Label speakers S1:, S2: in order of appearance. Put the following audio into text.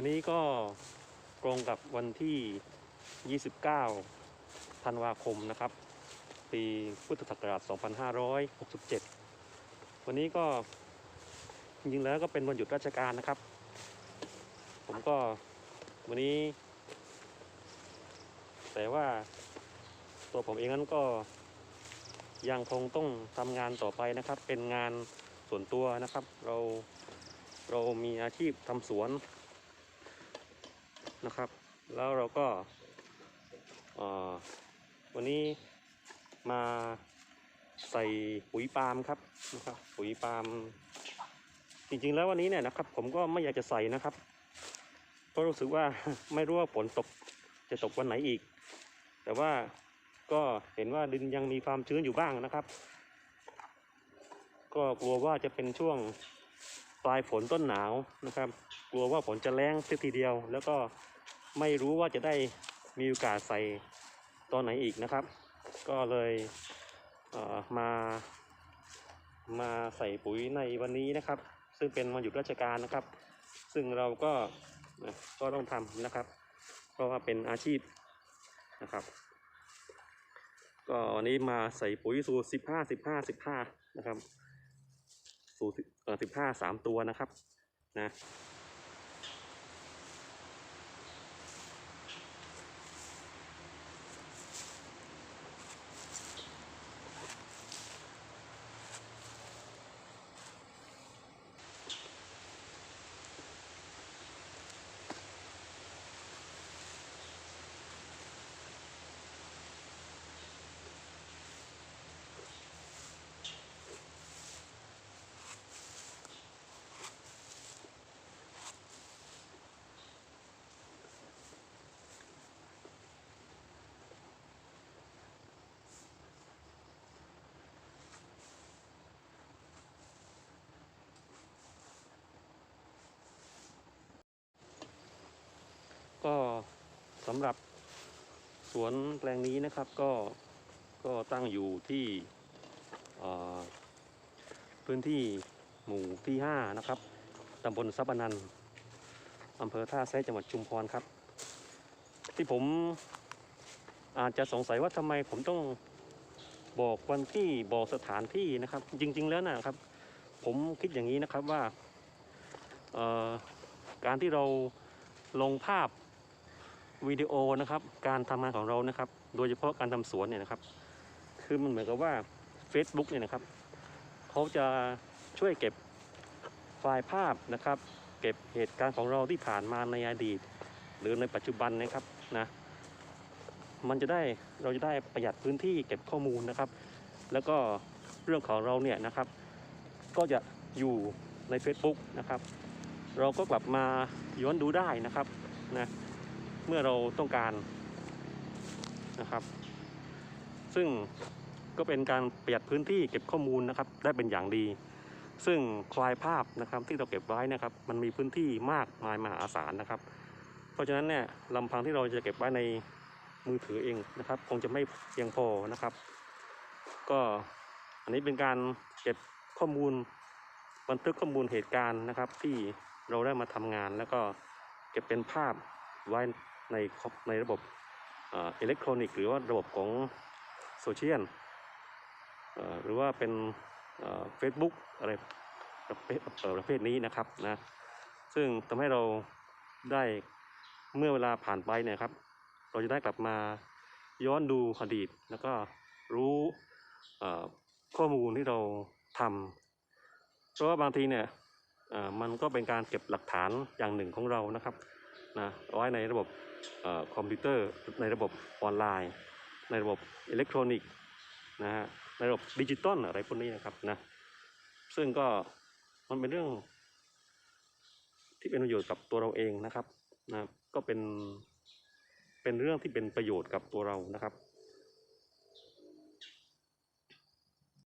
S1: วันนี้ก็ตรงกับวันที่ 29 ธันวาคมนะครับ ปีพุทธศักราช 2567 วันนี้ก็จริงๆแล้วก็เป็นวันหยุดราชการนะครับ ผมก็วันนี้ แต่ว่าตัวผมเองนั้นก็ยังคงต้องทำงานต่อไปนะครับ เป็นงานส่วนตัวนะครับ เราเรามีอาชีพทำสวน นะครับ แล้วเราก็วันนี้มาใส่ปุ๋ยปาล์มครับนะครับ ปุ๋ยปาล์มจริงๆแล้ววันนี้เนี่ยนะครับ ผมก็ไม่อยากจะใส่นะครับเพราะรู้สึกว่าไม่รู้ว่าฝนตกจะตกวันไหนอีก แต่ว่าก็เห็นว่าดินยังมีความชื้นอยู่บ้างนะครับ ก็กลัวว่าจะเป็นช่วง ปลายฝนต้นหนาวนะครับ กลัวว่าฝนจะแรงเสียทีเดียว แล้วก็ไม่รู้ว่าจะได้มีโอกาสใส่ตอนไหนอีกนะครับ ก็เลยเมา มาใส่ปุ๋ยในวันนี้นะครับ ซึ่งเป็นวันหยุดราชการนะครับ ซึ่งเราก็ก็ต้องทำนะครับ เพราะว่าเป็นอาชีพนะครับ ก็วันนี้มาใส่ปุ๋ยสูตรสิบห้าสิบห้าสิบห้านะครับ สูตรเอ่อสิบห้าสามตัวนะครับนะ ก็สำหรับสวนแปลงนี้นะครับ ก็ก็ตั้งอยู่ที่พื้นที่หมู่ที่ 5 นะครับตำบลซับปนันอำเภอท่าแซจังหวัดชุมพรครับ ที่ผมอาจจะสงสัยว่าทำไมผมต้องบอกวันที่บอกสถานที่นะครับ จริง ๆ แล้วนะครับ ผมคิดอย่างนี้นะครับว่าการที่เราลงภาพ วิดีโอนะครับ การทำงานของเรานะครับ โดยเฉพาะการทำสวนเนี่ยนะครับ คือมันเหมือนกับว่า Facebook เนี่ยนะครับเขาจะช่วยเก็บไฟล์ภาพนะครับ เก็บเหตุการณ์ของเราที่ผ่านมาในอดีต หรือในปัจจุบันนะครับนะมันจะได้เราจะได้ประหยัดพื้นที่เก็บข้อมูลนะครับ แล้วก็เรื่องของเราเนี่ยนะครับ ก็จะอยู่ใน Facebook นะครับ เราก็กลับมาย้อนดูได้นะครับนะ เมื่อเราต้องการนะครับ ซึ่งก็เป็นการประหยัดพื้นที่เก็บข้อมูลนะครับ ได้เป็นอย่างดี ซึ่งไฟล์ภาพนะครับที่เราเก็บไว้นะครับ มันมีพื้นที่มากมายมหาศาลนะครับ เพราะฉะนั้นเนี่ยลำพังที่เราจะเก็บไว้ในมือถือเองนะครับ คงจะไม่เพียงพอนะครับ ก็อันนี้เป็นการเก็บข้อมูลบันทึกข้อมูลเหตุการณ์นะครับ ที่เราได้มาทำงานแล้วก็เก็บเป็นภาพไว้ ในในระบบอิเล็กทรอนิกส์หรือว่าระบบของโซเชียลหรือว่าเป็นเฟซบุ๊กอะไรประเภทประเภทนี้นะครับนะซึ่งทำให้เราได้เมื่อเวลาผ่านไปเนี่ยครับ เราจะได้กลับมาย้อนดูอดีต แล้วก็รู้ข้อมูลที่เราทำเพราะว่าบางทีเนี่ยมันก็เป็นการเก็บหลักฐานอย่างหนึ่งของเรานะครับ นะไว้ในระบบอคอมพิวเตอร์ ในระบบออนไลน์ ในระบบอิเล็กทรอนิกส์นะฮะในระบบดิจิตอลอะไรพวกนี้นะครับนะซึ่งก็มันเป็นเรื่อง ที่เป็นประโยชน์กับตัวเราเองนะครับนะก็เป็นเป็นเรื่องที่เป็นประโยชน์กับตัวเรานะครับ